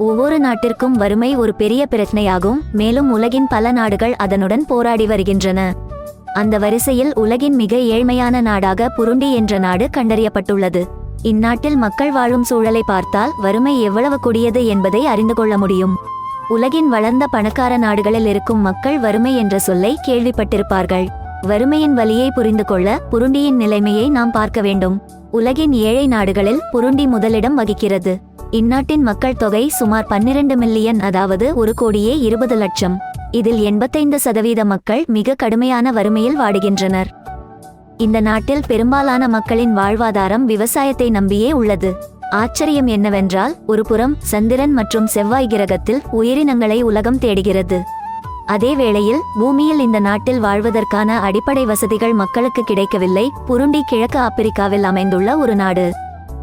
ஒவ்வொரு நாட்டிற்கும் வறுமை ஒரு பெரிய பிரச்சனையாகும் மேலும் உலகின் பல நாடுகள் அதனுடன் போராடி வருகின்றன. அந்த வரிசையில் உலகின் மிக ஏழ்மையான நாடாக புருண்டி என்ற நாடு கண்டறியப்பட்டுள்ளது. இந்நாட்டில் மக்கள் வாழும் சூழலை பார்த்தால் வறுமை எவ்வளவு கொடியது என்பதை அறிந்து கொள்ள முடியும். உலகின் வளர்ந்த பணக்கார நாடுகளில் இருக்கும் மக்கள் வறுமை என்ற சொல்லை கேள்விப்பட்டிருப்பார்கள். வறுமையின் வலியை புரிந்து கொள்ள புருண்டியின் நிலைமையை நாம் பார்க்க வேண்டும். உலகின் ஏழை நாடுகளில் புருண்டி முதலிடம் வகிக்கிறது. இந்நாட்டின் மக்கள் தொகை சுமார் பன்னிரண்டு மில்லியன் அதாவது ஒரு கோடியே இருபது லட்சம். இதில் எண்பத்தைந்து சதவீத மக்கள் மிக கடுமையான வறுமையில் வாடுகின்றனர். இந்த நாட்டில் பெரும்பாலான மக்களின் வாழ்வாதாரம் விவசாயத்தை நம்பியே உள்ளது. ஆச்சரியம் என்னவென்றால் ஒருபுறம் சந்திரன் மற்றும் செவ்வாய் கிரகத்தில் உயிரினங்களை உலகம் தேடுகிறது. அதே வேளையில் பூமியில் இந்த நாட்டில் வாழ்வதற்கான அடிப்படை வசதிகள் மக்களுக்கு கிடைக்கவில்லை. புருண்டி கிழக்கு ஆப்பிரிக்காவில் அமைந்துள்ள ஒரு நாடு.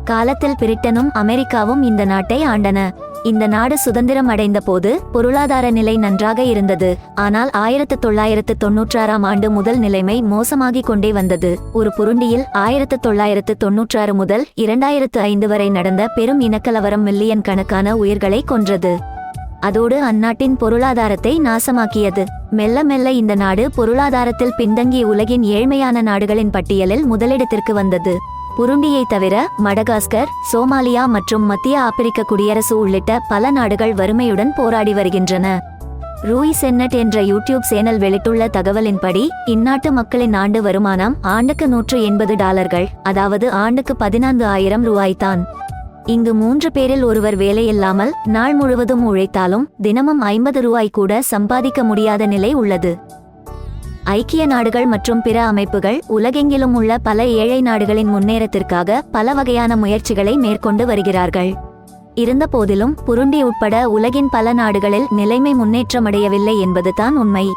காலத்தில் பிரிட்டனும் அமெரிக்காவும் இந்த நாட்டை ஆண்டன. இந்த நாடு சுதந்திரம் அடைந்த போது பொருளாதார நிலை நன்றாக இருந்தது. ஆனால் ஆயிரத்து தொள்ளாயிரத்து தொன்னூற்றாறாம் ஆண்டு முதல் நிலைமை மோசமாகிக் கொண்டே வந்தது. ஒரு புருண்டியில் ஆயிரத்து தொள்ளாயிரத்து தொன்னூற்றாறு முதல் இரண்டாயிரத்து ஐந்து வரை நடந்த பெரும் இனக்கலவரம் மில்லியன் கணக்கான உயிர்களை கொன்றது. அதோடு அந்நாட்டின் பொருளாதாரத்தை நாசமாக்கியது. மெல்ல மெல்ல இந்த நாடு பொருளாதாரத்தில் பின்தங்கிய உலகின் ஏழ்மையான நாடுகளின் பட்டியலில் முதலிடத்திற்கு வந்தது. புருண்டியை தவிர மடகாஸ்கர் சோமாலியா மற்றும் மத்திய ஆப்பிரிக்க குடியரசு உள்ளிட்ட பல நாடுகள் வறுமையுடன் போராடி வருகின்றன. ரூய் சென்னட் என்ற யூடியூப் சேனல் வெளியிட்டுள்ள தகவலின்படி இந்நாட்டு மக்களின் ஆண்டு வருமானம் ஆண்டுக்கு நூற்று எண்பது டாலர்கள் அதாவது ஆண்டுக்கு பதினான்கு ஆயிரம் ரூபாய்தான் இங்கு மூன்று பேரில் ஒருவர் வேலையில்லாமல் நாள் முழுவதும் உழைத்தாலும் தினமும் ஐம்பது ரூபாய் கூட சம்பாதிக்க முடியாத நிலை உள்ளது. ஐக்கிய நாடுகள் மற்றும் பிற அமைப்புகள் உலகெங்கிலும் உள்ள பல ஏழை நாடுகளின் முன்னேறத்திற்காக பல வகையான முயற்சிகளை மேற்கொண்டு வருகிறார்கள். இருந்தபோதிலும் புருண்டி உட்பட உலகின் பல நாடுகளில் நிலைமை முன்னேற்றமடையவில்லை என்பதுதான் உண்மை.